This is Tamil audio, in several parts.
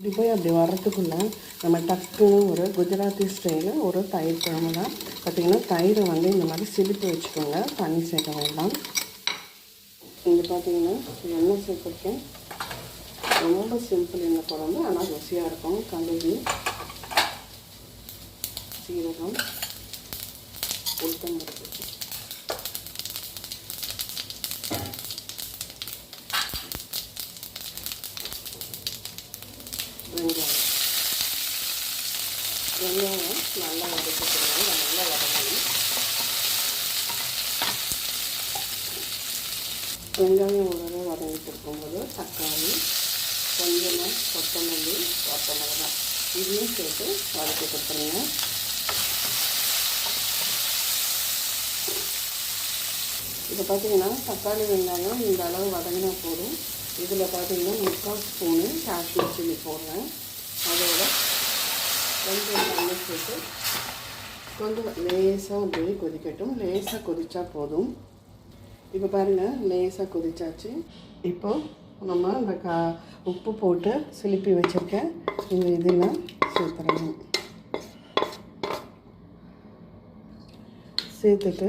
இப்படி போய் அப்படி வர்றதுக்குள்ளே நம்ம டக்குன்னு ஒரு குஜராத்தி ஸ்டைலில் ஒரு தயிர் குழம்பு தான். பார்த்திங்கன்னா தயிரை வந்து இந்த மாதிரி சிரிப்பு வச்சுக்கோங்க. தண்ணி சேர்க்க வேண்டாம். இங்கே பார்த்தீங்கன்னா எண்ணெய் சேர்த்துருக்கேன். ரொம்ப சிம்பிள் இந்த குழம்பு ஆனால் ருசியாக இருக்கும். கழுவி சீரகம் உளுத்தம் பருப்பு. வெங்காயம் நல்லா வதக்கிக்கலாம் நல்லா வதங்கணும் வெங்காயம் உடனே வதங்கிட்டு இருக்கும்போது தக்காளி கொஞ்சமாக கொத்தமல்லி கொத்த தான். இதையும் சேர்த்து வதக்கி கொடுத்துருங்க. இப்போ பார்த்தீங்கன்னா தக்காளி வெங்காயம் இந்த அளவு வதங்கினா போதும். இதில் பார்த்தீங்கன்னா முக்கால் ஸ்பூனு காஷ்மீர் சில்லி போடுறேன் அதோட கொஞ்சம் தண்ணி சேர்த்து கொஞ்சம் லேசாக அப்படியே கொதிக்கட்டும். லேசாக கொதித்தா போதும். இப்போ பாருங்கள் லேசாக கொதிச்சாச்சு. இப்போ நம்ம இந்த கா உப்பு போட்டு சிலிப்பி வச்சுருக்கேன் இந்த இதில் சேர்த்துறணும் சேர்த்துட்டு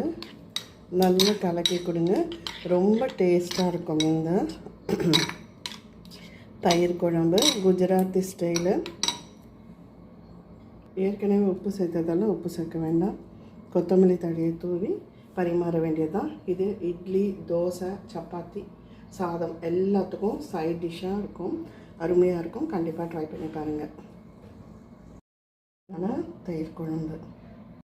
நல்லா கலக்கி கொடுங்க. ரொம்ப டேஸ்ட்டாக இருக்கும் இந்த தயிர் குழம்பு. குஜராத்தி ஸ்டைலு ஏற்கனவே உப்பு சேர்த்ததால உப்பு சேர்க்க வேண்டாம். கொத்தமல்லி தழையை தூவி பரிமாற வேண்டியதுதான். இது இட்லி தோசை சப்பாத்தி சாதம் எல்லாத்துக்கும் சைட் டிஷ்ஷாக இருக்கும். அருமையாக இருக்கும். கண்டிப்பாக ட்ரை பண்ணி பாருங்கள் ஆனால் தயிர் குழம்பு.